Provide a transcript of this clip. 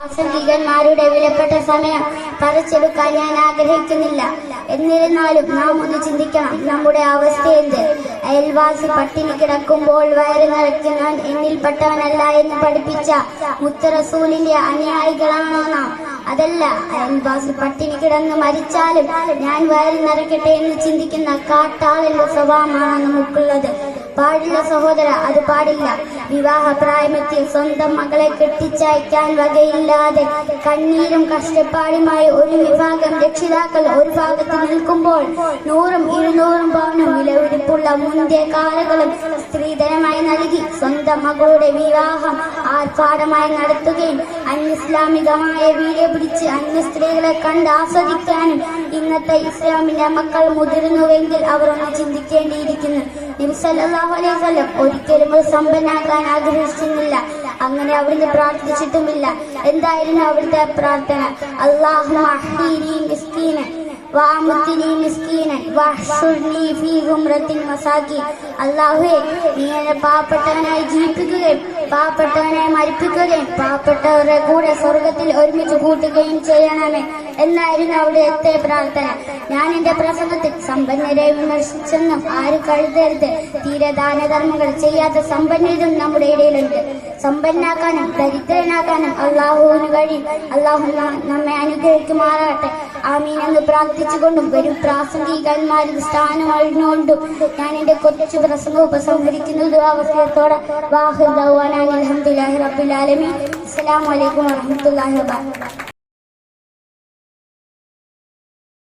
പ്രാസംഗികന്മാരുടെ വിലപ്പെട്ട സമയം പറിച്ചെടുക്കാൻ ഞാൻ ആഗ്രഹിക്കുന്നില്ല. എന്നിരുന്നാലും നാം ഒന്ന് ചിന്തിക്കണം. നമ്മുടെ അവസ്ഥ എന്ത്? അയൽവാസി പട്ടിണി കിടക്കുമ്പോൾ വയറ് നിറയ്ക്കുന്നവൻ എന്നിൽപ്പെട്ടവനല്ല എന്ന് പഠിപ്പിച്ച മുത്തറസൂലിന്റെ അനുയായികളാണോ നാം? അതല്ല അയൽവാസി പട്ടിണി കിടന്ന് മരിച്ചാലും ഞാൻ വയറ് നിറയ്ക്കട്ടെ എന്ന് ചിന്തിക്കുന്ന കാട്ടാളന്റെ സ്വഭാവമാണ് നമുക്കുള്ളത്? പാടില്ല സഹോദര അത് പാടില്ല. വിവാഹ പ്രായമത്തിൽ സ്വന്തം മകളെ കെട്ടിച്ചയക്കാൻ വകയില്ലാതെ കണ്ണീരും കഷ്ടപ്പാടുമായി ഒരു വിഭാഗം രക്ഷിതാക്കൾ ഒരു ഭാഗത്ത് നിൽക്കുമ്പോൾ നൂറും ഇരുന്നൂറും പവനും വിലവിരിപ്പുള്ള മുന്തിയ കാലകളും സ്ത്രീധനമായി നൽകി സ്വന്തം മകളുടെ വിവാഹം ആർഭാടമായി നടത്തുകയും അന്യഇസ്ലാമികമായ വീഡിയോ പിടിച്ച് അന്യ സ്ത്രീകളെ കണ്ട് ആസ്വദിക്കാനും ഇന്നത്തെ ഇസ്ലാമിന്റെ മക്കൾ മുതിർന്നുവെങ്കിൽ അവർ ഒന്ന് ചിന്തിക്കേണ്ടിയിരിക്കുന്നു. അലൈഹി ഒരിക്കലും ഒരു സമ്പന്നാകാൻ ആഗ്രഹിച്ചിരുന്നില്ല. അങ്ങനെ അവിടുന്ന് പ്രാർത്ഥിച്ചിട്ടുമില്ല. എന്തായിരുന്നു അവിടുത്തെ പ്രാർത്ഥന? അള്ളാഹു വാമുത്തിനി മിസ്കീനൻ വഹ്ഷുർനി ഫീ ഹുംറത്തിൻ മസാക്കി അല്ലാഹുവേ നീ എന്നെ പാവപ്പെട്ടവനായി ജീവിപ്പിക്കുകയും പാവപ്പെട്ടവനായി മരിപ്പിക്കുകയും പാവപ്പെട്ടവരുടെ കൂടെ സ്വർഗത്തിൽ ഒരുമിച്ച് കൂട്ടുകയും ചെയ്യണമേ എന്നായിരുന്നു അവിടുത്തെ പ്രാർത്ഥന. ഞാൻ എന്റെ പ്രസംഗത്തിൽ സമ്പന്നരെ വിമർശിച്ചെന്നും ആരും കഴുതരുത് തീരെ ദാനധർമ്മങ്ങൾ ചെയ്യാത്ത സമ്പന്നരും നമ്മുടെ ഇടയിലുണ്ട്. സമ്പന്നാക്കാനും ദരിദ്രനാക്കാനും അള്ളാഹുവിന് കഴിയും. അള്ളാഹു നമ്മെ അനുഗ്രഹിക്കുമാറാകട്ടെ. ആമീൻ എന്ന് പ്രാർത്ഥിച്ചുകൊണ്ടും വരും പ്രാസംഗികന്മാരിൽ സ്ഥാനം അഴിഞ്ഞുകൊണ്ടും ഞാൻ എന്റെ കൊച്ചു പ്രസംഗം ഉപസംഹരിക്കുന്നത് അവസരത്തോടെ വാഹിദ് അലഹമുല്ലാഹി റബ്ബിൽ ആലമീൻ. അസ്സലാമു അലൈക്കും വറഹ്മത്തുള്ളാഹി വബറകാതുഹു.